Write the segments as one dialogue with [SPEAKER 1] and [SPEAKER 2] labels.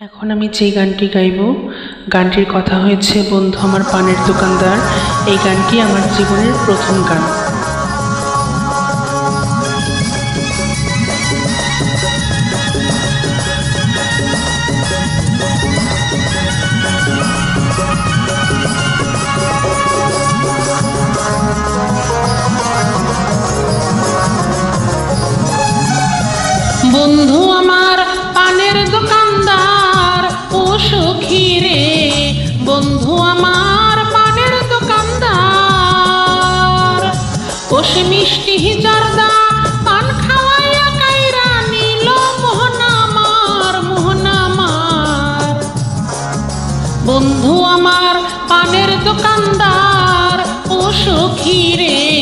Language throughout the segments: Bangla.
[SPEAKER 1] এখন আমি যে গানটি গাইব, গানটির কথা হয়েছে, বন্ধু আমার পানের দোকানদার, এই গানটি আমার জীবনের প্রথম গান। বন্ধু মিষ্টি জর্দা পান খাওয়াইয়া কাইরা নিল মোহন আমার মোহনা আমার বন্ধু আমার পানের দোকানদার, ও সখী রে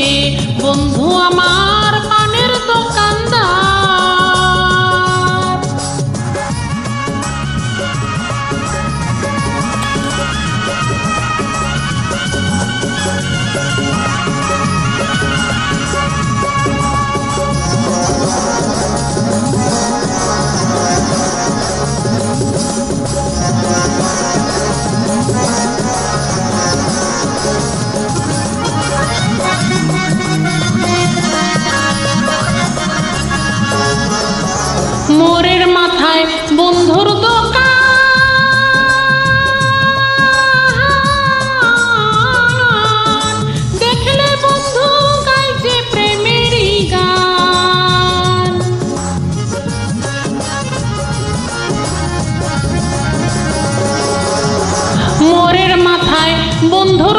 [SPEAKER 1] বন্ধুর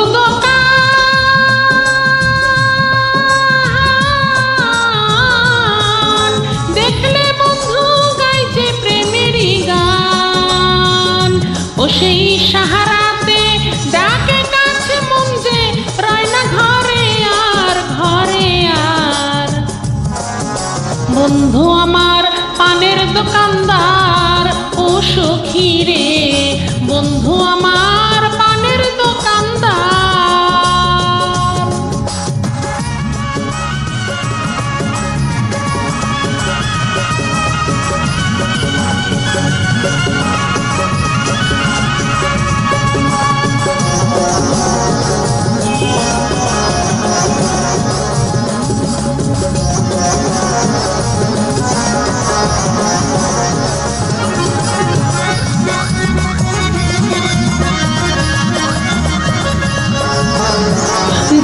[SPEAKER 1] দেখলে বন্ধু গাইছে গান। ও সেই সাহারাতে না ঘরে আর ঘরে আর। বন্ধু আমার পানের দোকানদার, ও সখী রে। বন্ধু আমার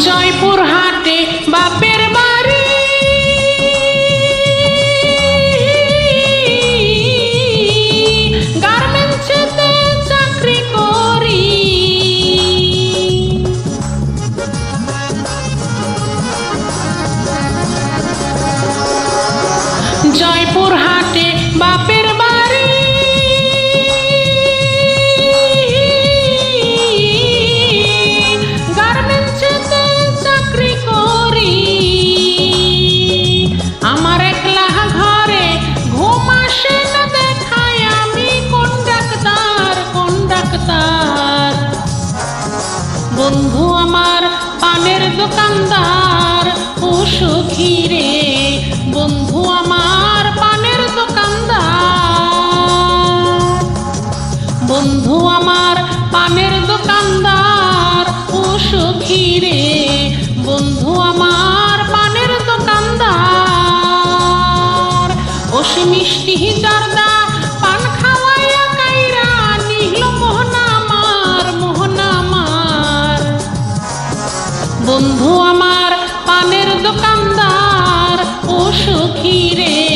[SPEAKER 1] জয়পুর হাটে বাপের বাড়ি। জয়পুর হাটে বন্ধু আমার, পানের দোকানদার ও সখী রে বন্ধু আমার, পানের দোকানদার। বন্ধু আমার, পানের দোকানদার ও সখী রে বন্ধু আমার, পানের দোকানদার। ও সে মিষ্টি জর্দা বন্ধু আমার পানের দোকানদার ও সুখী রে।